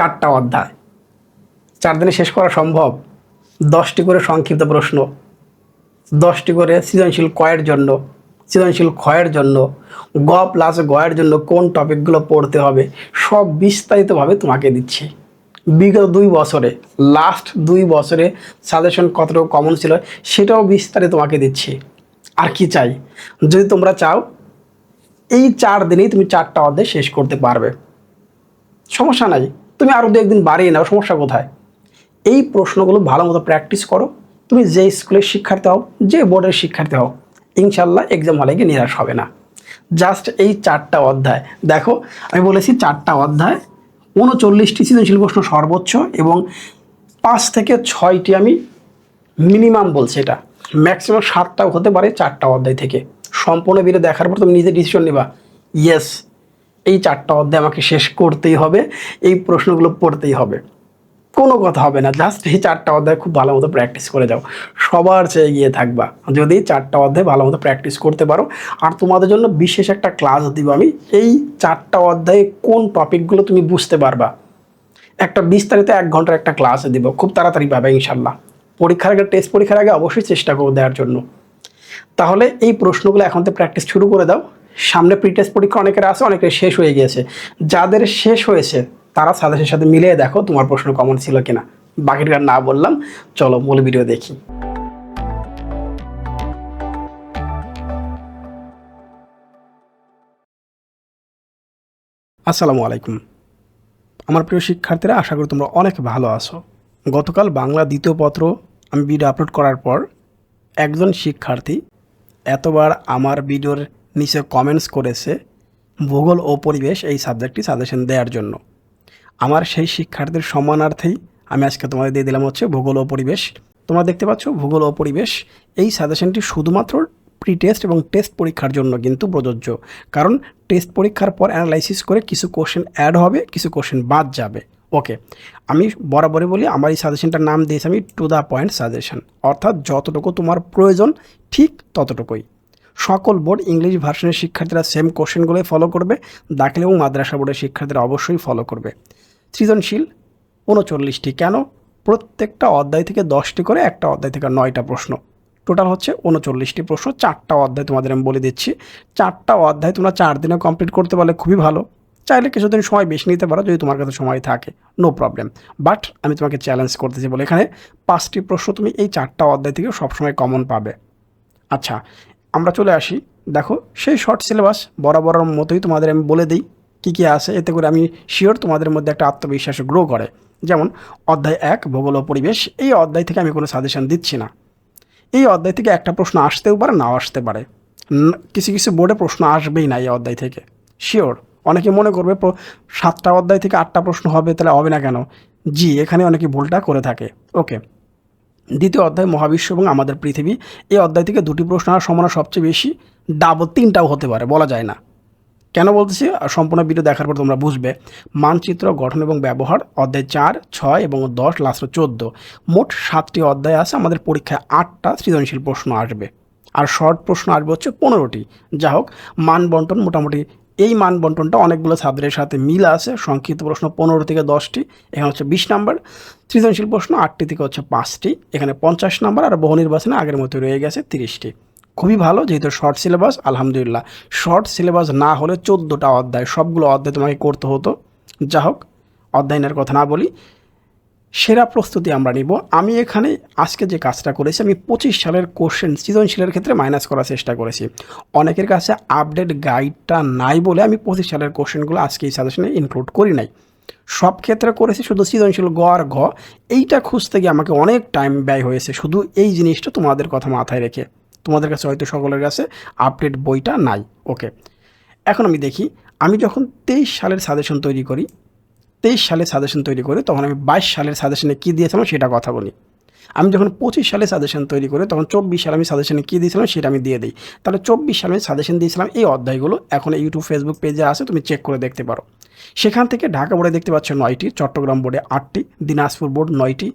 চারটা অধ্যায়। চার দিনে শেষ করা সম্ভব? দশটি করে সংক্ষিপ্ত প্রশ্ন। দশটি করে সৃজনশীল কয়ের জন্য, সৃজনশীল ক্ষয়ের জন্য, গ প্লাস গয়ের জন্য কোন টপিকগুলো পড়তে হবে? সব বিস্তারিতভাবে তোমাকে দিচ্ছি। বিগত দুই বছরে লাস্ট দুই বছরে সাজেশন কতটুকু কমন ছিল সেটাও বিস্তারিত তোমাকে দিচ্ছি। আর কি চাই? যদি তোমরা চাও, এই চার দিনেই তুমি চারটা অধ্যায় শেষ করতে পারবে। সমস্যা নাই। তুমি আরও দু একদিন বাড়িয়ে নাও, সমস্যা কোথায়? এই প্রশ্নগুলো ভালো মতো প্র্যাকটিস করো। তুমি যে স্কুলের শিক্ষার্থী হও, যে বোর্ডের শিক্ষার্থী হও ইনশাল্লাহ এক্সাম হলে গিয়ে নিরাশ হবে না। জাস্ট এই চারটা অধ্যায়। দেখো, আমি বলেছি চারটা অধ্যায়, উনচল্লিশটি সৃজনশীল প্রশ্ন সর্বোচ্চ এবং পাঁচ থেকে ছয়টি আমি মিনিমাম বলছি এটা। ম্যাক্সিমাম সাতটাও হতে পারে চারটা অধ্যায় থেকে। সম্পূর্ণ ভিডিও দেখার পর তুমি নিজে ডিসিশন নিবা। ইয়েস এই চারটা অধ্যায় আমাকে শেষ করতেই হবে, এই প্রশ্নগুলো পড়তেই হবে। কোনো কথা হবে না জাস্ট এই চারটা অধ্যায় খুব ভালো মতো প্র্যাকটিস করে যাও। সবার চেয়ে এগিয়ে থাকবা। যদি চারটা অধ্যায় ভালো মতো প্র্যাকটিস করতে পারো, আর তোমাদের জন্য বিশেষ একটা ক্লাস দিব আমি, এই চারটা অধ্যায়ে কোন টপিকগুলো তুমি বুঝতে পারবা? একটা বিস্তারিত এক ঘণ্টার একটা ক্লাস দিব, খুব তাড়াতাড়ি পাবে ইনশাল্লাহ। পরীক্ষার আগে টেস্ট পরীক্ষার আগে অবশ্যই চেষ্টা করব দেওয়ার জন্য। তাহলে এই প্রশ্নগুলো এখন তো প্র্যাকটিস শুরু করে দাও। সামনে প্রি টেস্ট পরীক্ষা অনেকের আছে, অনেকের শেষ হয়ে গিয়েছে। যাদের শেষ হয়েছে, তারা সাজেশের সাথে মিলিয়ে দেখো তোমার প্রশ্ন কমন ছিল কিনা। বাকিটা না বললাম, চলো মূল ভিডিও দেখি। আসসালামু আলাইকুম। আমার প্রিয় শিক্ষার্থীরা, আশা করি তোমরা অনেক ভালো আছো। গতকাল বাংলা দ্বিতীয় পত্র আমি ভিডিও আপলোড করার পর একজন শিক্ষার্থী এতবার আমার ভিডিওর নিচে কমেন্টস করেছে, ভূগোল ও পরিবেশ এই সাবজেক্টটি সাজেশন দেওয়ার জন্য। আমার সেই শিক্ষার্থীর সম্মানার্থেই আমি আজকে তোমাদের দিয়ে দিলাম হচ্ছে ভূগোল ও পরিবেশ। তোমরা দেখতে পাচ্ছ, ভূগোল ও পরিবেশ এই সাজেশনটি শুধুমাত্র প্রি টেস্ট এবং টেস্ট পরীক্ষার জন্য কিন্তু প্রযোজ্য। কারণ টেস্ট পরীক্ষার পর অ্যানালাইসিস করে কিছু কোশ্চেন অ্যাড হবে, কিছু কোশ্চেন বাদ যাবে। ওকে আমি বরাবরই বলি, আমার এই সাজেশনটার নাম দিয়েছি আমি টু দ্য পয়েন্ট সাজেশন অর্থাৎ যতটুকু তোমার প্রয়োজন, ঠিক ততটুকুই। সকল বোর্ড ইংলিশ ভার্সনের শিক্ষার্থীরা সেম কোশ্চেনগুলোই ফলো করবে। দাখিল এবং মাদ্রাসা বোর্ডের শিক্ষার্থীরা অবশ্যই ফলো করবে। সৃজনশীল, উনচল্লিশটি কেন? প্রত্যেকটা অধ্যায় থেকে দশটি করে, একটা অধ্যায় থেকে নয়টা প্রশ্ন। টোটাল হচ্ছে উনচল্লিশটি প্রশ্ন, চারটা অধ্যায় তোমাদের আমি বলে দিচ্ছি। চারটা অধ্যায় তোমরা চার দিনে কমপ্লিট করতে পারলে খুবই ভালো। চাইলে কিছুদিন সময় বেশি নিতে পারো যদি তোমার কাছে সময় থাকে। নো প্রবলেম বাট আমি তোমাকে চ্যালেঞ্জ করতেছি বলে এখানে পাঁচটি প্রশ্ন তুমি এই চারটা অধ্যায় থেকে সবসময় কমন পাবে। আচ্ছা আমরা চলে আসি। দেখো, সেই শর্ট সিলেবাস বরাবর মতোই তোমাদের আমি বলে দিই, কী কী আছে, এতে করে আমি শিওর তোমাদের মধ্যে একটা আত্মবিশ্বাস গ্রো করে। যেমন, অধ্যায় এক, ভূগোল ও পরিবেশ, এই অধ্যায় থেকে আমি কোনো সাজেশন দিচ্ছি না। এই অধ্যায় থেকে একটা প্রশ্ন আসতেও পারে, নাও আসতে পারে। কিছু কিছু বোর্ডে প্রশ্ন আসবেই না এই অধ্যায় থেকে। শিওর অনেকে মনে করবে সাতটা অধ্যায় থেকে আটটা প্রশ্ন হবে, তাহলে হবে না কেন? জি, এখানে অনেকে ভুলটা করে থাকে। ওকে দ্বিতীয় অধ্যায়, মহাবিশ্ব এবং আমাদের পৃথিবী। এই অধ্যায় থেকে দুটি প্রশ্ন আর সম্ভাবনা সবচেয়ে বেশি। ডাবল তিনটাও হতে পারে, বলা যায় না। কেন বলতেছি? সম্পূর্ণ ভিডিও দেখার পর তোমরা বুঝবে। মানচিত্র, গঠন এবং ব্যবহার, অধ্যায় চার, ছয় এবং দশ লাস্ট চোদ্দ। মোট সাতটি অধ্যায় আছে, আমাদের পরীক্ষায় আটটা সৃজনশীল প্রশ্ন আসবে। আর শর্ট প্রশ্ন আসবে হচ্ছে পনেরোটি। যা হোক মান বন্টন মোটামুটি এই মান বন্টনটা অনেকগুলো সাবজেক্টের সাথে মিল আছে। সংক্ষিপ্ত প্রশ্ন পনেরো থেকে দশটি, এখানে হচ্ছে বিশ নাম্বার। সৃজনশীল প্রশ্ন আটটি থেকে হচ্ছে পাঁচটি, এখানে পঞ্চাশ নাম্বার আর বহু নির্বাচনে আগের মতো রয়ে গেছে তিরিশটি। খুবই ভালো, যেহেতু শর্ট সিলেবাস, আলহামদুলিল্লাহ। শর্ট সিলেবাস না হলে চোদ্দোটা অধ্যায়, সবগুলো অধ্যায় তোমাকে করতে হতো। যা হোক অধ্যায়নের কথা না বলি। সেরা প্রস্তুতি আমরা নিব। আমি এখানে আজকে যে কাজটা করেছি, আমি পঁচিশ সালের কোশ্চেন সৃজনশীলের ক্ষেত্রে মাইনাস করার চেষ্টা করেছি। অনেকের কাছে আপডেট গাইডটা নাই বলে আমি পঁচিশ সালের কোশ্চেনগুলো আজকে এই সাজেশনে ইনক্লুড করি নাই। সব ক্ষেত্রে করেছি, শুধু সৃজনশীল গ আর ঘ। এইটা খুঁজতে গিয়ে আমাকে অনেক টাইম ব্যয় হয়েছে। শুধু এই জিনিসটা তোমাদের কথা মাথায় রেখে। তোমাদের কাছে হয়তো সকলের কাছে আপডেট বইটা নাই। ওকে এখন আমি দেখি, আমি যখন তেইশ সালের সাজেশন তৈরি করি তেইশ সালে সাজেশন তৈরি করি তখন আমি বাইশ সালের সাজেশনে কী দিয়েছিলাম সেটা কথা বলি। আমি যখন পঁচিশ সালে সাজেশন তৈরি করি তখন চব্বিশ সালে আমি সাজেশনে কী দিয়েছিলাম সেটা আমি দিয়ে দিই। তাহলে চব্বিশ সালে আমি সাজেশন দিয়েছিলাম এই অধ্যায়গুলো। এখন ইউটিউব ফেসবুক পেজে আছে, তুমি চেক করে দেখতে পারো। সেখান থেকে ঢাকা বোর্ডে দেখতে পাচ্ছ নয়টি, চট্টগ্রাম বোর্ডে আটটি, দিনাজপুর বোর্ড নয়টি,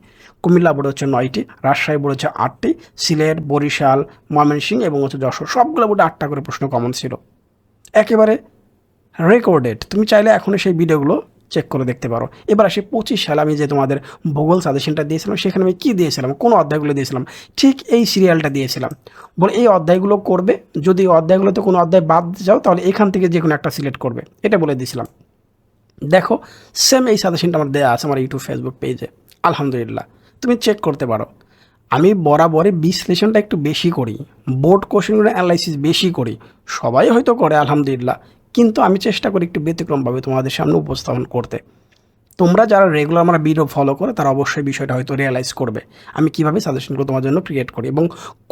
কুমিল্লা বোর্ড হচ্ছে নয়টি, রাজশাহী বোর্ড হচ্ছে আটটি, সিলেট, বরিশাল, ময়মনসিংহ এবং হচ্ছে যশোর। সবগুলো বোর্ডে আটটা করে প্রশ্ন কমন ছিল। একেবারে রেকর্ডেড তুমি চাইলে এখনও সেই ভিডিওগুলো চেক করে দেখতে পারো। এবার আসি পঁচিশ সালে আমি যে তোমাদের ভূগোল সাজেশনটা দিয়েছিলাম, সেখানে আমি কী দিয়েছিলাম? কোন অধ্যায়গুলো দিয়েছিলাম? ঠিক এই সিরিয়ালটা দিয়েছিলাম। বলে এই অধ্যায়গুলো করবে, যদি অধ্যায়গুলোতে কোনো অধ্যায় বাদ যাও, তাহলে এখান থেকে যে কোনো একটা সিলেক্ট করবে। এটা বলে দিয়েছিলাম। দেখো সেম এই সাজেশনটা আমার দেওয়া আছে আমার ইউটিউব ফেসবুক পেজে আলহামদুলিল্লাহ। তুমি চেক করতে পারো। আমি বরাবরই বিশ্লেষণটা একটু বেশি করি। বোর্ড কোশ্চেনগুলো অ্যানালাইসিস বেশি করি। সবাই হয়তো করে, আলহামদুলিল্লাহ। কিন্তু আমি চেষ্টা করি একটু ব্যতিক্রমভাবে তোমাদের সামনে উপস্থাপন করতে। তোমরা যারা রেগুলার আমার ভিডিও ফলো করে, তারা অবশ্যই বিষয়টা হয়তো রিয়েলাইজ করবে। আমি কীভাবে সাজেশনগুলো তোমার জন্য ক্রিয়েট করি এবং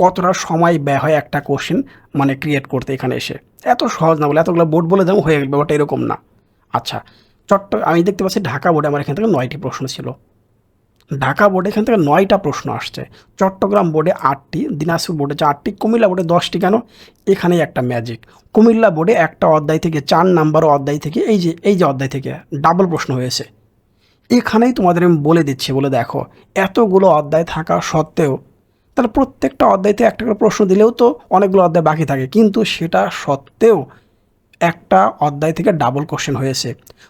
কতটা সময় ব্যয় হয় একটা কোশ্চেন মানে ক্রিয়েট করতে এখানে এসে। এত সহজ না বলে, এতগুলো বোর্ড বলে দাম হয়ে গেল, ব্যাপারটা এরকম না। আচ্ছা চট্ট আমি দেখতে পাচ্ছি ঢাকা বোর্ডে আমার এখান থেকে নয়টি প্রশ্ন ছিল। ঢাকা বোর্ডে এখান থেকে নয়টা প্রশ্ন আসছে। চট্টগ্রাম বোর্ডে আটটি, দিনাজপুর বোর্ডে চারটি, কুমিল্লা বোর্ডে দশটি কেন? এখানেই একটা ম্যাজিক কুমিল্লা বোর্ডে একটা অধ্যায় থেকে চার নাম্বার অধ্যায় থেকে এই যে এই যে অধ্যায় থেকে ডাবল প্রশ্ন হয়েছে। এখানেই তোমাদের আমি বলে দিচ্ছি, বলে দেখো, এতগুলো অধ্যায় থাকা সত্ত্বেও তাহলে প্রত্যেকটা অধ্যায়তে একটা করে প্রশ্ন দিলেও তো অনেকগুলো অধ্যায় বাকি থাকে, কিন্তু সেটা সত্ত্বেও একটা অধ্যায় থেকে ডাবল কোশ্চেন হয়েছে।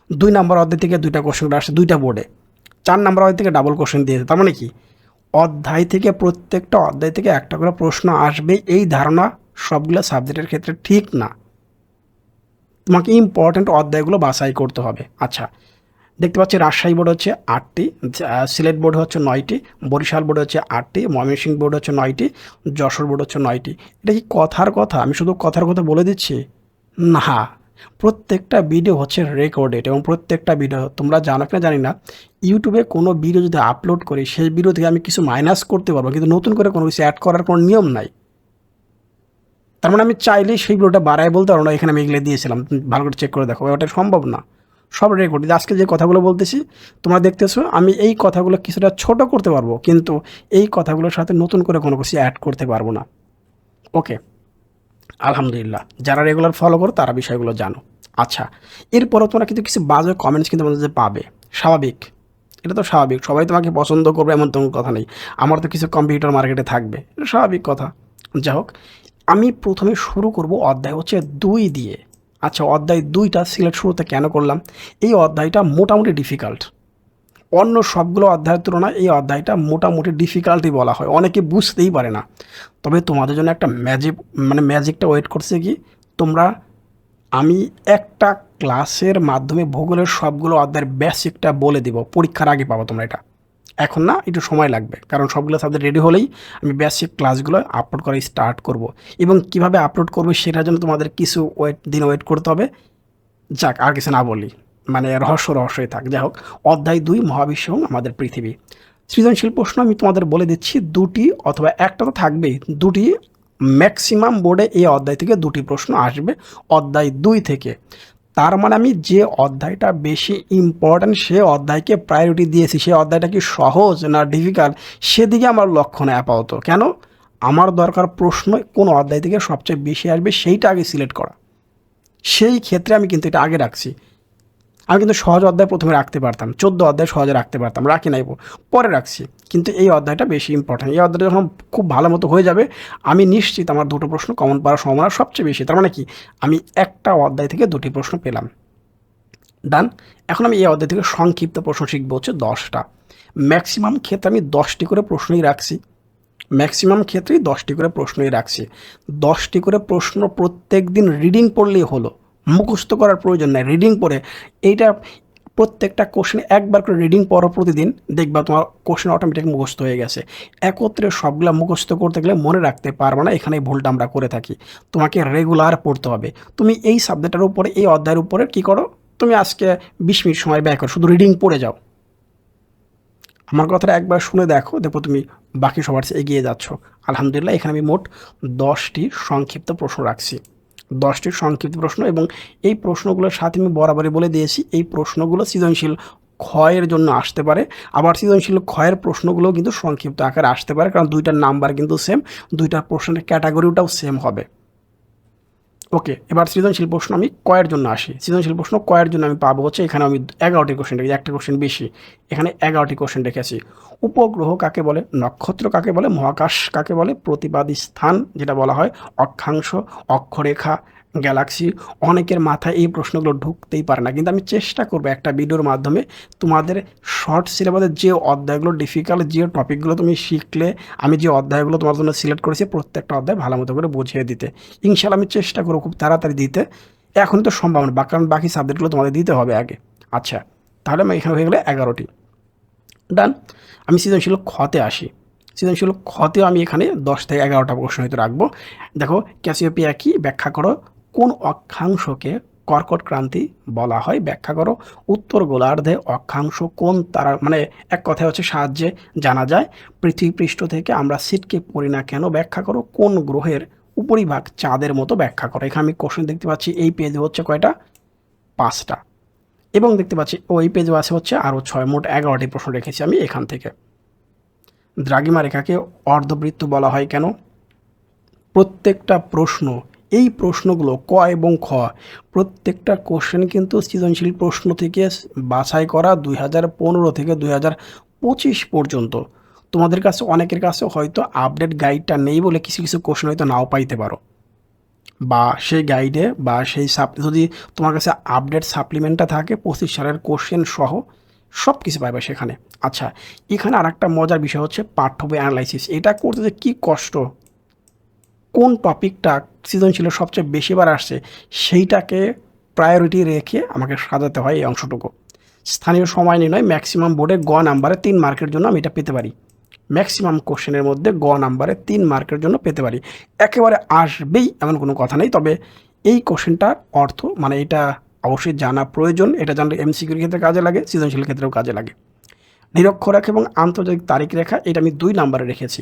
দুই নাম্বার অধ্যায় থেকে দুইটা কোশ্চেন আসছে দুইটা বোর্ডে। চার নাম্বার অধ্যায় থেকে ডাবল কোশ্চেন দিয়েছে। তার মানে কি? অধ্যায় থেকে প্রত্যেকটা অধ্যায় থেকে একটা করে প্রশ্ন আসবে, এই ধারণা সবগুলো সাবজেক্টের ক্ষেত্রে ঠিক না। তোমাকে ইম্পর্ট্যান্ট অধ্যায়গুলো বাছাই করতে হবে। আচ্ছা দেখতে পাচ্ছি রাজশাহী বোর্ড হচ্ছে আটটি, সিলেট বোর্ড হচ্ছে নয়টি, বরিশাল বোর্ড হচ্ছে আটটি, ময়মনসিংহ বোর্ড হচ্ছে নয়টি, যশোর বোর্ড হচ্ছে নয়টি। এটা কি কথার কথা? আমি শুধু কথার কথা বলে দিচ্ছি? না। প্রত্যেকটা ভিডিও হচ্ছে রেকর্ডেড এবং প্রত্যেকটা ভিডিও তোমরা জানো কিনা জানি না ইউটিউবে কোনো ভিডিও যদি আপলোড করি, সেই ভিডিও থেকে আমি কিছু মাইনাস করতে পারব, কিন্তু নতুন করে কোনো কিছু অ্যাড করার কোনো নিয়ম নাই। তার মানে আমি চাইলেই সেই ভিডিওটা বাড়ায় বলতে পারব না, এখানে আমি এগুলো দিয়েছিলাম ভালো করে চেক করে দেখো, ওটা সম্ভব না। সব রেকর্ড আজকে যে কথাগুলো বলতেছি, তোমরা দেখতেছো, আমি এই কথাগুলো কিছুটা ছোট করতে পারব, কিন্তু এই কথাগুলোর সাথে নতুন করে কোনো কিছু অ্যাড করতে পারব না। ওকে আলহামদুলিল্লাহ, যারা রেগুলার ফলো করো, তারা বিষয়গুলো জানো। আচ্ছা এরপরও তোমরা কিন্তু কিছু বাজে কমেন্টস কিন্তু আমাদের পাবে। স্বাভাবিক। এটা তো স্বাভাবিক, সবাই তোমাকে পছন্দ করবে এমন তেমন কথা নেই। আমার তো কিছু কম্পিউটার মার্কেটে থাকবে, এটা স্বাভাবিক কথা। যাই হোক, আমি প্রথমে শুরু করব অধ্যায় হচ্ছে দুই দিয়ে। আচ্ছা অধ্যায় দুইটা সিলেক্ট শুরুতে কেন করলাম? এই অধ্যায়টা মোটামুটি ডিফিকাল্ট অন্য সবগুলো অধ্যায়ের তুলনায় এই অধ্যায়টা মোটামুটি ডিফিকাল্টই বলা হয়। অনেকে বুঝতেই পারে না। তবে তোমাদের জন্য একটা ম্যাজিক মানে ম্যাজিকটা ওয়েট করছে কি? তোমরা, আমি একটা ক্লাসের মাধ্যমে ভূগোলের সবগুলো অধ্যায়ের বেসিকটা বলে দিব। পরীক্ষার আগে পাবো তোমরা এটা। এখন না, একটু সময় লাগবে। কারণ সবগুলো সাবজেক্ট রেডি হলেই আমি বেসিক ক্লাসগুলো আপলোড করা স্টার্ট করব। এবং কীভাবে আপলোড করব সেটার জন্য তোমাদের কিছু ওয়েট দিন ওয়েট করতে হবে। যাক, আর কিছু না বলি। মানে রহস্য রহস্যই থাক। যাই হোক, অধ্যায় দুই, মহাবিশ্ব আমাদের পৃথিবী। সৃজনশীল প্রশ্ন আমি তোমাদের বলে দিচ্ছি, দুটি অথবা একটা তো থাকবেই, দুটি ম্যাক্সিমাম বোর্ডে এই অধ্যায় থেকে দুটি প্রশ্ন আসবে অধ্যায় দুই থেকে। তার মানে আমি যে অধ্যায়টা বেশি ইম্পর্ট্যান্ট সে অধ্যায়কে প্রায়োরিটি দিয়েছি, সে অধ্যায়টা কি সহজ না ডিফিকাল্ট সেদিকে আমার লক্ষ্য নেই আপাতত। কেন? আমার দরকার প্রশ্ন কোন অধ্যায় থেকে সবচেয়ে বেশি আসবে, সেইটা আগে সিলেক্ট করা। সেই ক্ষেত্রে আমি কিন্তু এটা আগে রাখছি। আমি কিন্তু সহজ অধ্যায় প্রথমে রাখতে পারতাম, চোদ্দ অধ্যায় সহজে রাখতে পারতাম, রাখি নাই পরে রাখছি। কিন্তু এই অধ্যায়টা বেশি ইম্পর্টেন্ট এই অধ্যায়টা যখন খুব ভালো মতো হয়ে যাবে, আমি নিশ্চিত আমার দুটো প্রশ্ন কমন পাওয়ার সম্ভাবনা সবচেয়ে বেশি। তার মানে কি? আমি একটা অধ্যায় থেকে দুটি প্রশ্ন পেলাম। ডান এখন আমি এই অধ্যায় থেকে সংক্ষিপ্ত প্রশ্ন শিখব হচ্ছে দশটা। ম্যাক্সিমাম ক্ষেত্রে আমি দশটি করে প্রশ্নই রাখছি। ম্যাক্সিমাম ক্ষেত্রেই দশটি করে প্রশ্নই রাখছি। দশটি করে প্রশ্ন প্রত্যেক দিন রিডিং পড়লেই হলো। মুখস্থ করার প্রয়োজন নেই রিডিং পড়ে। এইটা প্রত্যেকটা কোশ্চেন একবার করে রিডিং পড়ো প্রতিদিন, দেখবা তোমার কোশ্চেন অটোমেটিক মুখস্থ হয়ে গেছে। একত্রে সবগুলা মুখস্থ করতে গেলে মনে রাখতে পারবে না এখানে ভুলটা আমরা করে থাকি। তোমাকে রেগুলার পড়তে হবে। তুমি এই সাবজেক্টের উপরে, এই অধ্যায়ের উপরে কী করো? তুমি আজকে বিশ মিনিট সময় ব্যয় করো, শুধু রিডিং পড়ে যাও। আমার কথাটা একবার শুনে দেখো দেখো তুমি বাকি সবার এগিয়ে যাচ্ছ। আলহামদুলিল্লাহ, এখানে আমি মোট দশটি সংক্ষিপ্ত প্রশ্ন রাখছি। দশটি সংক্ষিপ্ত প্রশ্ন এবং এই প্রশ্নগুলোর সাথে আমি বরাবরই বলে দিয়েছি, এই প্রশ্নগুলো সৃজনশীল ক্ষয়ের জন্য আসতে পারে। আবার সৃজনশীল ক্ষয়ের প্রশ্নগুলো কিন্তু সংক্ষিপ্ত আকারে আসতে পারে, কারণ দুইটার নাম্বার কিন্তু সেম দুইটার প্রশ্নের ক্যাটাগরিটাও সেম হবে। ওকে, এবার সৃজনশীল প্রশ্ন আমি কয়ের জন্য আসি। সৃজনশীল প্রশ্ন কয়ের জন্য আমি পাবো হচ্ছে, এখানে আমি এগারোটি কোশ্চেন রেখেছি, একটা কোশ্চেন বেশি। এখানে এগারোটি কোশ্চেন রেখেছি। উপগ্রহ কাকে বলে, নক্ষত্র কাকে বলে, মহাকাশ কাকে বলে, প্রতিবাদী স্থান যেটা বলা হয়, অক্ষাংশ, অক্ষরেখা গ্যালাক্সি, অনেকের মাথায় এই প্রশ্নগুলো ঢুকতেই পারে না। কিন্তু আমি চেষ্টা করব একটা ভিডিওর মাধ্যমে তোমাদের শর্ট সিলেবাসের যে অধ্যায়গুলো ডিফিকাল্ট যে টপিকগুলো তুমি শিখলে, আমি যে অধ্যায়গুলো তোমার জন্য সিলেক্ট করেছি, প্রত্যেকটা অধ্যায় ভালো মতো করে বুঝিয়ে দিতে। ইনশাল্লাহ আমি চেষ্টা করব খুব তাড়াতাড়ি দিতে। এখন তো সম্ভব না কারণ বাকি সাবজেক্টগুলো তোমাদের দিতে হবে আগে। আচ্ছা তাহলে আমি এখানে হয়ে গেলে এগারোটি। ডান আমি সৃজনশীল খতে আসি। সৃজনশীল খতেও আমি এখানে দশ থেকে এগারোটা প্রশ্ন হয়তো রাখব। দেখো, ক্যাসিওপিয়া কি? ব্যাখ্যা করো। কোন অক্ষাংশকে কর্কট ক্রান্তি বলা হয়? ব্যাখ্যা করো। উত্তর গোলার্ধে অক্ষাংশ কোন তারা মানে এক কথায় হচ্ছে সাহায্যে জানা যায়। পৃথিবী পৃষ্ঠ থেকে আমরা সিটকে পড়ি না কেন? ব্যাখ্যা করো। কোন গ্রহের উপরিভাগ চাঁদের মতো ব্যাখ্যা করো। এখানে আমি কোশ্চেন দেখতে পাচ্ছি, এই পেজে হচ্ছে কয়টা? পাঁচটা। এবং দেখতে পাচ্ছি ওই পেজে আছে হচ্ছে আরও ছয়, মোট এগারোটি প্রশ্ন রেখেছি আমি এখান থেকে। দ্রাগিমা রেখাকে অর্ধবৃত্ত বলা হয় কেন? প্রত্যেকটা প্রশ্ন এই প্রশ্নগুলো ক এবং খ, প্রত্যেকটা কোশ্চেন কিন্তু সৃজনশীল প্রশ্ন থেকে বাছাই করা দুই হাজার পনেরো থেকে দুই হাজার পঁচিশ পর্যন্ত। তোমাদের কাছে, অনেকের কাছে হয়তো আপডেট গাইডটা নেই বলে কিছু কিছু কোশ্চেন হয়তো নাও পাইতে পারো। বা সেই গাইডে বা সেই সাপ যদি তোমার কাছে আপডেট সাপ্লিমেন্টটা থাকে, পঁচিশ সালের কোশ্চেন সহ সব কিছু পাইবে সেখানে। আচ্ছা এখানে আর একটা মজার বিষয় হচ্ছে পাঠ্য বই অ্যানালাইসিস এটা করতে যে কী কষ্ট? কোন টপিকটা সৃজনশীল সবচেয়ে বেশিবার আসছে সেইটাকে প্রায়োরিটি রেখে আমাকে সাজাতে হয় এই অংশটুকু। স্থানীয় সময় নির্ণয় ম্যাক্সিমাম বোর্ডে গ নাম্বারে তিন মার্কের জন্য আমি এটা পেতে পারি। ম্যাক্সিমাম কোশ্চেনের মধ্যে গ নাম্বারে তিন মার্কের জন্য পেতে পারি। একেবারে আসবেই এমন কোনো কথা নেই, তবে এই কোশ্চেনটার অর্থ মানে এটা অবশ্যই জানা প্রয়োজন, এটা জানলে এমসিকিউর ক্ষেত্রে কাজে লাগে সৃজনশীল ক্ষেত্রেও কাজে লাগে। নিরক্ষরেখা এবং আন্তর্জাতিক তারিখ রেখা, এটা আমি দুই নাম্বারে রেখেছি।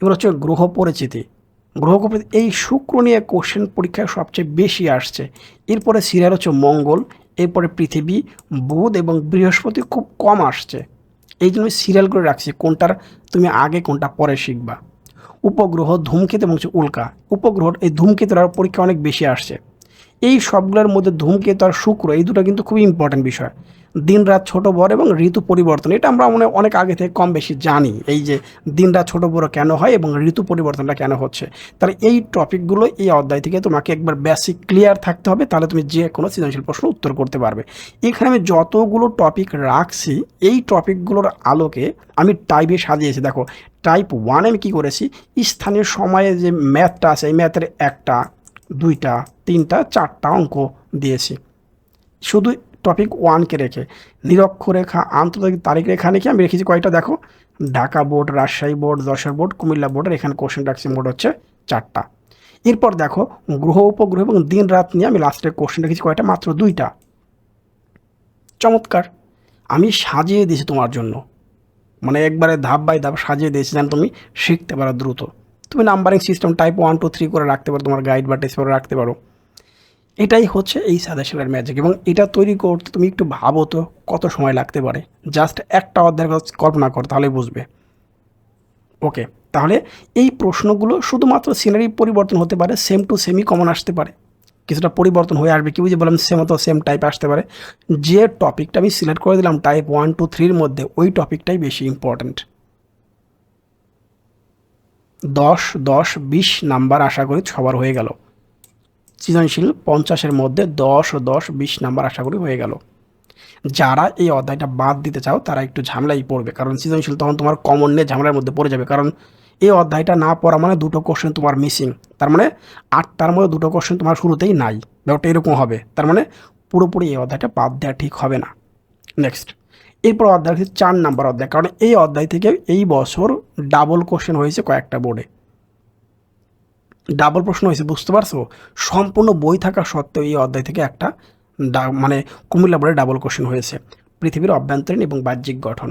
এবার হচ্ছে গ্রহ পরিচিতি। গ্রহ পরিচিতি এই শুক্র নিয়ে কোশ্চেন পরীক্ষায় সবচেয়ে বেশি আসছে। এরপরে সিরিয়াল হচ্ছে মঙ্গল, এরপরে পৃথিবী, বুধ এবং বৃহস্পতি খুব কম আসছে। এই জন্য সিরিয়াল করে রাখছি, কোনটার তুমি আগে, কোনটা পরে শিখবা। উপগ্রহ ধূমকেতু এবং হচ্ছে উল্কা। উপগ্রহ এই ধূমকেতুর পরীক্ষা অনেক বেশি আসছে। এই সবগুলোর মধ্যে ধূমকেতু আর শুক্র, এই দুটো কিন্তু খুবই ইম্পর্টেন্ট বিষয়। দিন রাত ছোট বড় এবং ঋতু পরিবর্তন, এটা আমরা মনে অনেক আগে থেকে কম বেশি জানি। এই যে দিন রাত ছোট বড় কেন হয় এবং ঋতু পরিবর্তনটা কেন হচ্ছে? তাহলে এই টপিকগুলো এই অধ্যায় থেকে তোমাকে একবার বেসিক ক্লিয়ার থাকতে হবে, তাহলে তুমি যে কোনো সৃজনশীল প্রশ্ন উত্তর করতে পারবে। এখানে আমি যতগুলো টপিক রাখছি, এই টপিকগুলোর আলোকে আমি টাইপে সাজিয়েছি। দেখো টাইপ ওয়ানে আমি কী করেছি? স্থানীয় সময়ে যে ম্যাথটা আছে, এই ম্যাথের একটা, দুইটা, তিনটা, চারটা অঙ্ক দিয়েছি। শুধু টপিক ওয়ানকে রেখে। নিরক্ষরেখা আন্তর্জাতিক তারিখ রেখা রেখে আমি রেখেছি কয়টা দেখো, Dhaka board, Rajshahi board, Jessore board, Comilla বোর্ডের এখানে কোশ্চেন রাখছি মোট হচ্ছে চারটা। এরপর দেখো, গ্রহ, উপগ্রহ এবং দিন রাত নিয়ে আমি লাস্টে কোশ্চেন রেখেছি কয়টা মাত্র দুইটা। চমৎকার। আমি সাজিয়ে দিয়েছি তোমার জন্য। মানে একবারে ধাপ বাই ধাপ সাজিয়ে দিয়েছি যেন তুমি শিখতে পারো দ্রুত। তুমি numbering system type one two three করে রাখতে পারো, তোমার গাইড বা টেস্ট করে রাখতে পারো। এটাই হচ্ছে এই সাজেশনের ম্যাজিক এবং এটা তৈরি করতে তুমি একটু ভাবো তো, কত সময় লাগতে পারে? জাস্ট একটা অধ্যায়ের কল্পনা করো তাহলে বুঝবে। ওকে তাহলে এই প্রশ্নগুলো শুধুমাত্র সিনারি পরিবর্তন হতে পারে সেম টু সেমই কমন আসতে পারে। কিছুটা পরিবর্তন হয়ে আসবে, কি বুঝে বললাম সেম তো সেম টাইপ আসতে পারে। যে টপিকটা আমি সিলেক্ট করে দিলাম টাইপ ওয়ান টু থ্রির মধ্যে, ওই টপিকটাই বেশি ইম্পর্ট্যান্ট দশ দশ, বিশ নাম্বার আশা করি সবার হয়ে গেল। সৃজনশীল পঞ্চাশের মধ্যে দশ ও দশ, বিশ নাম্বার আশা করি হয়ে গেল। যারা এই অধ্যায়টা বাদ দিতে চাও, তারা একটু ঝামেলাই পড়বে, কারণ সৃজনশীল তখন তোমার কমন নিয়ে ঝামেলার মধ্যে পড়ে যাবে, কারণ এই অধ্যায়টা না পড়া মানে দুটো কোশ্চেন তোমার মিসিং তার মানে আটটার মধ্যে দুটো কোশ্চেন তোমার শুরুতেই নাই, ব্যাপারটা এরকম হবে। তার মানে পুরোপুরি এই অধ্যায়টা বাদ দেওয়া ঠিক হবে না। নেক্সট এরপর অধ্যায় হচ্ছে চার নাম্বার অধ্যায়, কারণ এই অধ্যায় থেকে এই বছর ডাবল কোশ্চেন হয়েছে কয়েকটা বোর্ডে ডাবল প্রশ্ন হয়েছে, বুঝতে পারছ? সম্পূর্ণ বই থাকা সত্ত্বেও এই অধ্যায় থেকে একটা মানে কুমিল্লা বোর্ডে ডাবল কোশ্চেন হয়েছে, পৃথিবীর অভ্যন্তরীণ এবং বাহ্যিক গঠন।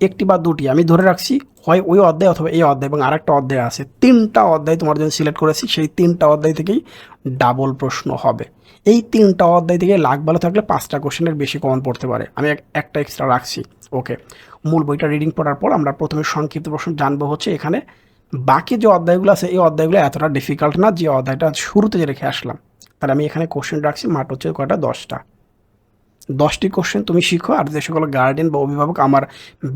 একটি বা দুটি, আমি ধরে রাখছি, হয় ওই অধ্যায় অথবা এই অধ্যায় এবং আরেকটা অধ্যায় আছে। তিনটা অধ্যায় তোমার জন্য সিলেক্ট করেছি, সেই তিনটা অধ্যায় থেকেই ডাবল প্রশ্ন হবে। এই তিনটা অধ্যায় থেকে লাখ ভালো থাকলে পাঁচটা কোশ্চেনের বেশি কমন পড়তে পারে। আমি একটা এক্সট্রা রাখছি। ওকে মূল বইটা রিডিং পড়ার পর আমরা প্রথমে সংক্ষিপ্ত প্রশ্ন জানব হচ্ছে এখানে বাকি যে অধ্যায়গুলো আছে, এই অধ্যায়গুলো এতটা ডিফিকাল্ট না যে অধ্যায়টা শুরুতে যে রেখে আসলাম। তাহলে আমি এখানে কোশ্চেন রাখছি, মাঠ হচ্ছে কয়টা? দশটা। দশটি কোশ্চেন তুমি শিখো, আর যে সকল গার্ডিয়ান বা অভিভাবক আমার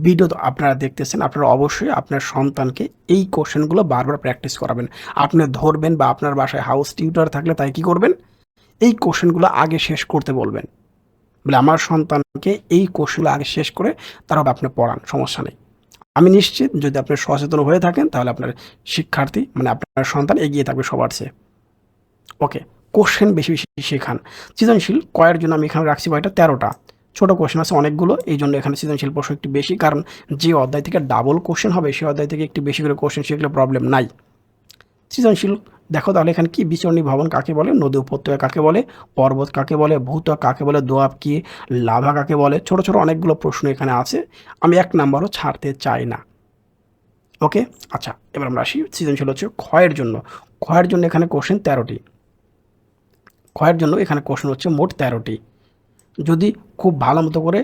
ভিডিও আপনারা দেখতেছেন, আপনারা অবশ্যই আপনার সন্তানকে এই কোশ্চেনগুলো বারবার প্র্যাকটিস করাবেন। আপনি ধরবেন বা আপনার বাসায় হাউস টিউটার থাকলে তাই কী করবেন? এই কোশ্চেনগুলো আগে শেষ করতে বলবেন। বলে আমার সন্তানকে এই কোর্সগুলো আগে শেষ করে তারপর আপনি পড়ান, সমস্যা নেই। আমি নিশ্চিত যদি আপনি সচেতন হয়ে থাকেন, তাহলে আপনার শিক্ষার্থী মানে আপনার সন্তান এগিয়ে থাকবে সবার চেয়ে। ওকে কোশ্চেন বেশি বেশি শেখান। সৃজনশীল কয়ের জন্য আমি এখানে রাখছি বইটা তেরোটা। ছোটো কোশ্চেন আছে অনেকগুলো এই জন্য এখানে সৃজনশীল প্রশ্ন একটু বেশি, কারণ যে অধ্যায় থেকে ডাবল কোশ্চেন হবে সেই অধ্যায় থেকে একটু বেশি করে কোশ্চেন শিখলে প্রবলেম নাই। সৃজনশীল দেখো তাহলে এখানে কি বিচরণী ভবন কাকে বলে? নদী উপত্যকা কাকে বলে? পর্বত কাকে বলে? ভূত্বক কাকে বলে? দোয়াব কি? লাভা কাকে বলে? ছোট ছোট অনেকগুলো প্রশ্ন এখানে আছে। আমি এক নাম্বারও ছাড়তে চাই না। ওকে? আচ্ছা এবার আমরা আসি সৃজনশীল হচ্ছে ক্ষয়ের জন্য। ক্ষয়ের জন্য এখানে কোশ্চেন তেরোটি। ক্ষয়ের জন্য এখানে কোশ্চেন হচ্ছে মোট তেরোটি। যদি খুব ভালো মতো করে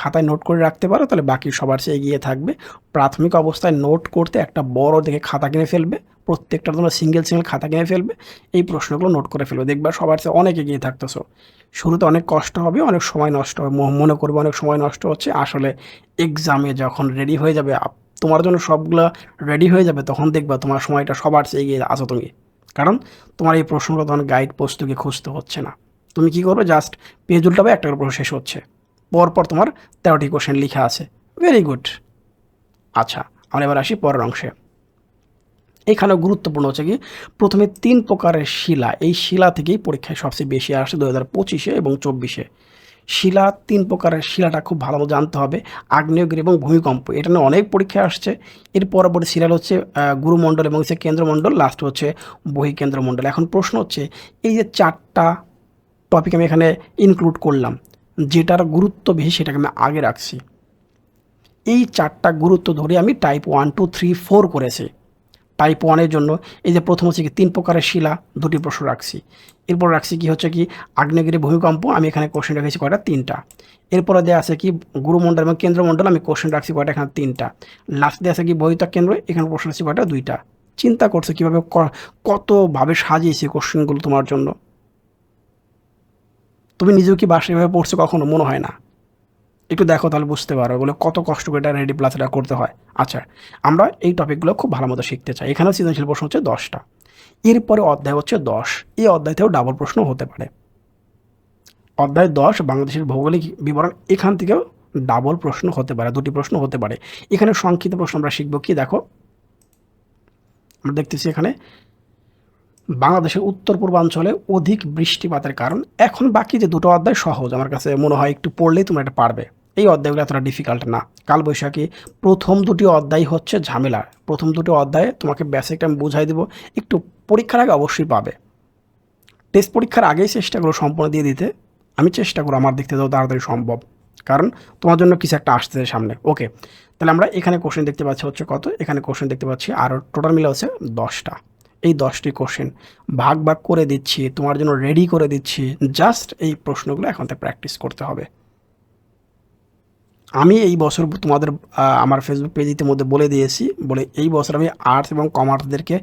খাতায় নোট করে রাখতে পারো, তাহলে বাকি সবার চেয়ে এগিয়ে থাকবে। প্রাথমিক অবস্থায় নোট করতে একটা বড় দেখে খাতা কিনে ফেলবে, প্রত্যেকটা তোমরা সিঙ্গেল সিঙ্গেল খাতা কিনে ফেলবে, এই প্রশ্নগুলো নোট করে ফেলবে। দেখবে সবার চেয়ে অনেক এগিয়ে থাকতেছো। শুরুতে অনেক কষ্ট হবে, অনেক সময় নষ্ট হবে মনে করবে অনেক সময় নষ্ট হচ্ছে। আসলে এক্সামে যখন রেডি হয়ে যাবে তোমার জন্য সবগুলো রেডি হয়ে যাবে, তখন দেখবা তোমার সময়টা সবার চেয়ে এগিয়ে আছো তুমি। কারণ তোমার এই প্রশ্নগুলো তখন গাইড পুস্তকে খুঁজতে হচ্ছে না। তুমি কী করবে? জাস্ট পেজ উল্টাবে, একটা করে শেষ হচ্ছে। পরপর তোমার তেরোটি কোশ্চেন লিখা আছে। ভেরি গুড আচ্ছা আমরা এবার আসি পরের অংশে। এখানেও গুরুত্বপূর্ণ হচ্ছে কি, প্রথমে তিন প্রকারের শিলা। এই শিলা থেকেই পরীক্ষায় সবচেয়ে বেশি আসে দু হাজার পঁচিশে এবং চব্বিশে। শিলা, তিন প্রকারের শিলাটা খুব ভালো জানতে হবে। আগ্নেয়গিরি এবং ভূমিকম্প, এটা নিয়ে অনেক পরীক্ষা আসছে। এর পরবর্তী শিলাল হচ্ছে গুরুমণ্ডল এবং হচ্ছে কেন্দ্রমণ্ডল। লাস্ট হচ্ছে বহিকেন্দ্রমণ্ডল। এখন প্রশ্ন হচ্ছে, এই যে চারটা টপিক আমি এখানে ইনক্লুড করলাম। যেটার গুরুত্ব বেশি সেটাকে আমি আগে রাখছি। এই চারটা গুরুত্ব ধরে আমি type one two three four করেছি। টাইপ ওয়ানের জন্য এই যে প্রথম হচ্ছে কি তিন প্রকারের শিলা, দুটি প্রশ্ন রাখছি। এরপর রাখছি কি হচ্ছে কি আগ্নেয়গিরি ভূমিকম্প, আমি এখানে কোশ্চেন রেখেছি কয়টা? তিনটা। এরপরে দেওয়া আছে কি গুরুমণ্ডল এবং কেন্দ্রমণ্ডল, আমি কোশ্চেন রাখছি কয়টা? এখানে তিনটা। লাস্ট দেওয়া আছে কি বহিতক কেন্দ্র, এখানে প্রশ্ন রাখছি কয়টা? দুইটা। চিন্তা করছে কীভাবে কতভাবে সাজিয়েছি কোশ্চেনগুলো তোমার জন্য। তুমি নিজেও কি বাসা এভাবে পড়ছো কখনো? মনে হয় না। একটু দেখো তাহলে বুঝতে পারো বলে কত কষ্ট করে এটা রেডি প্লাস এটা করতে হয়। আচ্ছা আমরা এই টপিকগুলো খুব ভালো মতো শিখতে চাই। এখানেও সৃজনশীল প্রশ্ন হচ্ছে দশটা। এরপরে অধ্যায় হচ্ছে দশ। এই অধ্যায়তেও ডাবল প্রশ্ন হতে পারে। অধ্যায় দশ, বাংলাদেশের ভৌগোলিক বিবরণ, এখান থেকেও ডাবল প্রশ্ন হতে পারে, দুটি প্রশ্ন হতে পারে। এখানে সংক্ষিপ্ত প্রশ্ন আমরা শিখব কি? দেখো। আমরা দেখতেছি এখানে বাংলাদেশের উত্তর পূর্বাঞ্চলে অধিক বৃষ্টিপাতের কারণ। এখন বাকি যে দুটো অধ্যায় সহজ, আমার কাছে মনে হয় একটু পড়লেই তোমরা এটা পারবে। এই অধ্যায়গুলো এতটা ডিফিকাল্ট না। কালবৈশাখী প্রথম দুটি অধ্যায় হচ্ছে ঝামেলা। প্রথম দুটি অধ্যায়ে তোমাকে বেসিকটা আমি বুঝাই দেবো, একটু পরীক্ষার আগে অবশ্যই পাবে। টেস্ট পরীক্ষার আগেই চেষ্টা করো সম্পূর্ণ দিয়ে দিতে। আমি চেষ্টা করো আমার দিক থেকে তাড়াতাড়ি সম্ভব। কারণ তোমার জন্য কিছু একটা আসছে সামনে। ওকে তাহলে আমরা এখানে কোশ্চেন দেখতে পাচ্ছি হচ্ছে কত? এখানে কোশ্চেন দেখতে পাচ্ছি আর টোটাল মিলে হচ্ছে দশটা। এই দশটি কোশ্চেন ভাগ ভাগ করে দিচ্ছি, তোমার জন্য রেডি করে দিচ্ছি জাস্ট এই প্রশ্নগুলো এখন থেকে প্র্যাকটিস করতে হবে। আমি এই বছর তোমাদের আমার ফেসবুক পেজ ইতিমধ্যে বলে দিয়েছি, বলে এই বছর আমি আর্টস এবং কমার্সদেরকে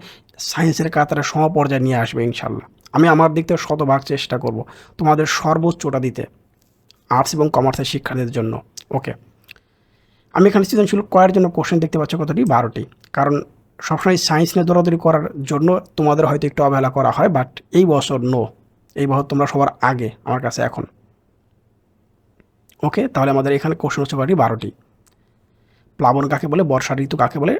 সায়েন্সের কাতারে সমপর্যায়ে নিয়ে আসবে ইনশাল্লাহ। আমি আমার দিক থেকে শতভাগ চেষ্টা করব তোমাদের সর্বোচ্চটা দিতে আর্টস এবং কমার্সের শিক্ষার্থীদের জন্য। ওকে আমি এখানে সৃজনশীল কয়ের জন্য কোশ্চেন দেখতে পাচ্ছি কতটি? বারোটি। কারণ সবসময় সায়েন্স নিয়ে দৌড়াদৌড়ি করার জন্য তোমাদের হয়তো একটু অবহেলা করা হয় বাট এই বছর নো এই বছর তোমরা সবার আগে আমার কাছে এখন। ওকে তাহলে আমাদের এখানে কোশ্চেন হচ্ছে বাড়ি বারোটি। প্লাবন কাকে বলে? বর্ষা ঋতু কাকে বলে?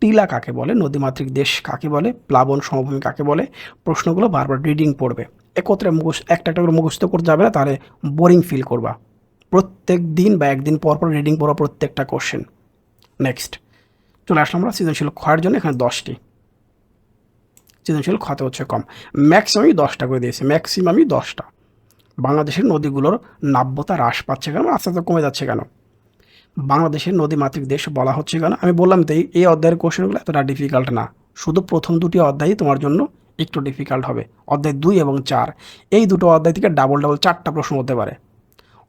টিলা কাকে বলে? নদীমাতৃক দেশ কাকে বলে? প্লাবন সমভূমি কাকে বলে? প্রশ্নগুলো বারবার রিডিং পড়বে। একত্রে মুখস্থ, একটা একটা করে মুখস্থ করতে যাবে না, তাহলে বোরিং ফিল করবা। প্রত্যেক দিন বা একদিন পর পর রিডিং পড়া প্রত্যেকটা কোশ্চেন নেক্সট চলে আসলাম আমরা সৃজনশীল ক্ষয়ের জন্য, এখানে দশটি। সৃজনশীল ক্ষতে হচ্ছে কম। ম্যাক্সিমামই দশটা করে দিয়েছে, ম্যাক্সিমামই দশটা। বাংলাদেশের নদীগুলোর নাব্যতা হ্রাস পাচ্ছে কেন? আস্তে আস্তে কমে যাচ্ছে কেন? বাংলাদেশের নদীমাতৃক দেশ বলা হচ্ছে কেন? আমি বললাম তো, এই অধ্যায়ের কোশ্চেনগুলো এতটা ডিফিকাল্ট না। শুধু প্রথম দুটি অধ্যায়ই তোমার জন্য একটু ডিফিকাল্ট হবে। অধ্যায় দুই এবং চার, এই দুটো অধ্যায় থেকে ডাবল ডাবল চারটা প্রশ্ন হতে পারে।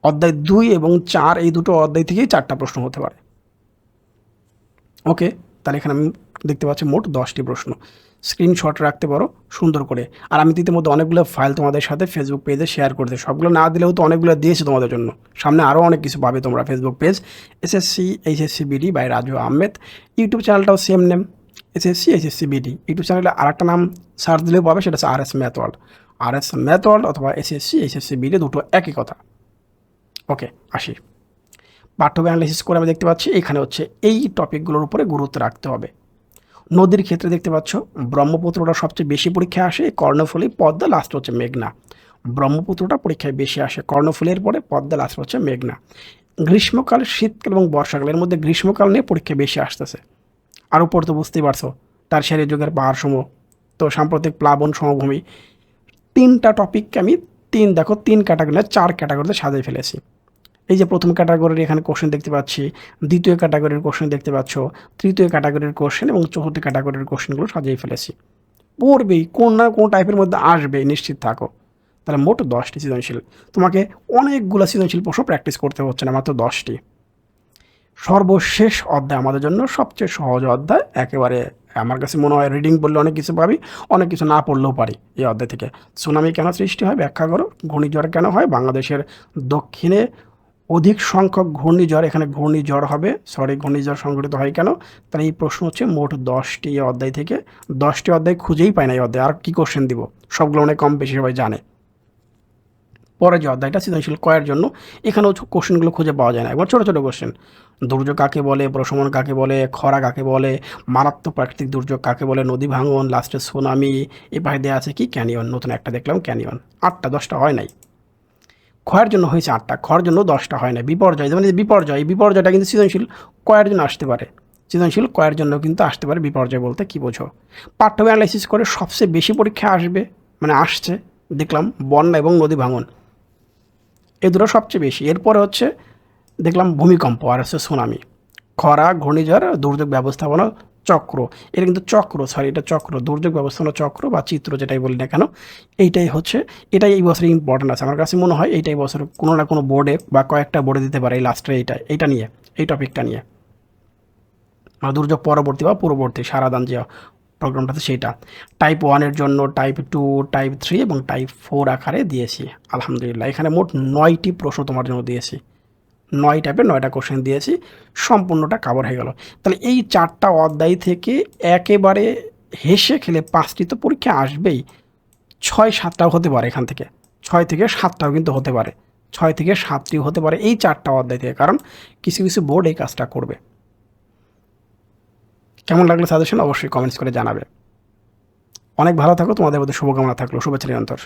অধ্যায় দুই এবং চার, এই দুটো অধ্যায় থেকেই চারটা প্রশ্ন হতে পারে। ওকে, তাহলে এখানে আমি দেখতে পাচ্ছি মোট দশটি প্রশ্ন। স্ক্রিনশট রাখতে পারো, সুন্দর করে। আর আমি ইতিমধ্যে অনেকগুলো ফাইল তোমাদের সাথে ফেসবুক পেজে শেয়ার করতে সবগুলো না দিলেও তো অনেকগুলো দিয়েছে তোমাদের জন্য। সামনে আরও অনেক কিছু পাবে তোমরা Facebook page SSC HSC BD by Raju Ahmed YouTube চ্যানেলটাও same name SSC HSC BD YouTube চ্যানেলে আর একটা নাম সার্চ দিলেও পাবে, সেটা হচ্ছে R S math R S method অথবা এসএসসি এসএসসি বিডি দুটো একই কথা। ওকে, আসি। পাঠ্য অ্যানালিসিস করে আমি দেখতে পাচ্ছি, এখানে হচ্ছে এই টপিকগুলোর উপরে গুরুত্ব রাখতে হবে। নদীর ক্ষেত্রে দেখতে পাচ্ছ, ব্রহ্মপুত্রটা সবচেয়ে বেশি পরীক্ষায় আসে, কর্ণফুলী পদ্মা লাস্ট হচ্ছে মেঘনা। ব্রহ্মপুত্রটা পরীক্ষায় বেশি আসে, কর্ণফুলীর পরে পদ্মা লাস্ট হচ্ছে মেঘনা। গ্রীষ্মকাল, শীতকাল এবং বর্ষাকালের মধ্যে গ্রীষ্মকাল নিয়ে পরীক্ষা বেশি আসতেছে। আর উপর তো বুঝতেই পারছ তার সেরে যুগের পাহাড়সমূহ তো সাম্প্রতিক প্লাবন সমভূমি, তিনটা টপিককে আমি তিন, দেখো, তিন ক্যাটাগরি চার ক্যাটাগরিতে সাজিয়ে ফেলেছি। এই যে প্রথম ক্যাটাগরির এখানে কোশ্চেন দেখতে পাচ্ছি, দ্বিতীয় ক্যাটাগরির কোশ্চেন দেখতে পাচ্ছ, তৃতীয় ক্যাটাগরির কোশ্চেন এবং চতুর্থ ক্যাটাগরির কোশ্চেনগুলো সাজিয়ে ফেলেছি। পড়বেই, কোন না কোন টাইপের মধ্যে আসবে, নিশ্চিত থাকো। তাহলে মোট দশটি সৃজনশীল। তোমাকে অনেকগুলো সৃজনশীল প্রশ্ন প্র্যাকটিস করতে হচ্ছে না, মাত্র দশটি। সর্বশেষ অধ্যায় আমাদের জন্য সবচেয়ে সহজ অধ্যায়, একেবারে আমার কাছে মনে হয় রিডিং পড়লে অনেক কিছু পাবি, অনেক কিছু না পড়লেও পারি এই অধ্যায় থেকে। সুনামি কেন সৃষ্টি হয় ব্যাখ্যা করো, ঘূর্ণিঝড় কেন হয়, বাংলাদেশের দক্ষিণে অধিক সংখ্যক ঘূর্ণিঝড়, এখানে ঘূর্ণিঝড় হবে। সরি ঘূর্ণিঝড় সংঘটিত হয় কেন? তাহলে এই প্রশ্ন হচ্ছে মোট দশটি অধ্যায় থেকে দশটি অধ্যায় খুঁজেই পায় না এই অধ্যায়। আর কী কোশ্চেন দিব? সবগুলো অনেক কম বেশি সবাই জানে। পরে যে অধ্যায়টা সৃজনশীল কয়ের জন্য, এখানেও কোশ্চেনগুলো খুঁজে পাওয়া যায় না। একবার ছোটো ছোটো কোশ্চেন দুর্যোগ কাকে বলে? প্রশমন কাকে বলে? খরা কাকে বলে? মারাত্মক প্রাকৃতিক দুর্যোগ কাকে বলে? নদী ভাঙন লাস্টে সুনামি এ পাশে দেওয়া আছে কি? ক্যানিয়ন নতুন একটা দেখলাম ক্যানিয়ন আটটা, দশটা হয় নাই। ক্ষয়ের জন্য হয়েছে আটটা, ক্ষয়ের জন্য দশটা হয় না, বিপর্যয়। যেমন বিপর্যয়, এই বিপর্যয়টা কিন্তু সৃজনশীল কয়ের জন্য আসতে পারে। সৃজনশীল কয়ের জন্য কিন্তু আসতে পারে বিপর্যয় বলতে কী বোঝো? পাঠ্য অ্যানালাইসিস করে সবচেয়ে বেশি পরীক্ষা আসবে মানে আসছে, দেখলাম, বন্যা এবং নদী ভাঙন। এ দুটো সবচেয়ে বেশি। এরপরে হচ্ছে, দেখলাম ভূমিকম্প আর হচ্ছে সুনামি। খরা, ঘূর্ণিঝড়, দুর্যোগ ব্যবস্থাপনা চক্র। এটা কিন্তু চক্র সরি এটা চক্র, দুর্যোগ ব্যবস্থাপনা চক্র বা চিত্র যেটাই বলি না কেন, এইটাই হচ্ছে, এটাই এই বছরে ইম্পর্টেন্ট আছে। আমার কাছে মনে হয় এইটাই বছর কোনো না কোনো বোর্ডে বা কয়েকটা বোর্ডে দিতে পারে এই লাস্টে এইটা এইটা নিয়ে, এই টপিকটা নিয়ে। মানে দুর্যোগ পরবর্তী বা পূর্ববর্তী সারাদান যে প্রোগ্রামটাতে সেইটা। টাইপ ওয়ানের জন্য টাইপ টু টাইপ থ্রি এবং টাইপ ফোর আকারে দিয়েছি, আলহামদুলিল্লাহ। এখানে মোট নয়টি প্রশ্ন তোমার জন্য দিয়েছি। নয় টাইপের নয়টা কোশ্চেন দিয়েছি, সম্পূর্ণটা কাভার হয়ে গেল। তাহলে এই চারটা অধ্যায় থেকে একেবারে হেসে খেলে পাঁচটি তো পরীক্ষা আসবেই। ছয় সাতটাও হতে পারে এখান থেকে। ছয় থেকে সাতটাও কিন্তু হতে পারে। ছয় থেকে সাতটিও হতে পারে এই চারটা অধ্যায় থেকে, কারণ কিছু কিছু বোর্ড এই কাজটা করবে। কেমন লাগল সাজেশন অবশ্যই কমেন্টস করে জানাবে। অনেক ভালো থাকো, তোমাদের মধ্যে শুভকামনা থাকল। শুভেচ্ছা নিরন্তর।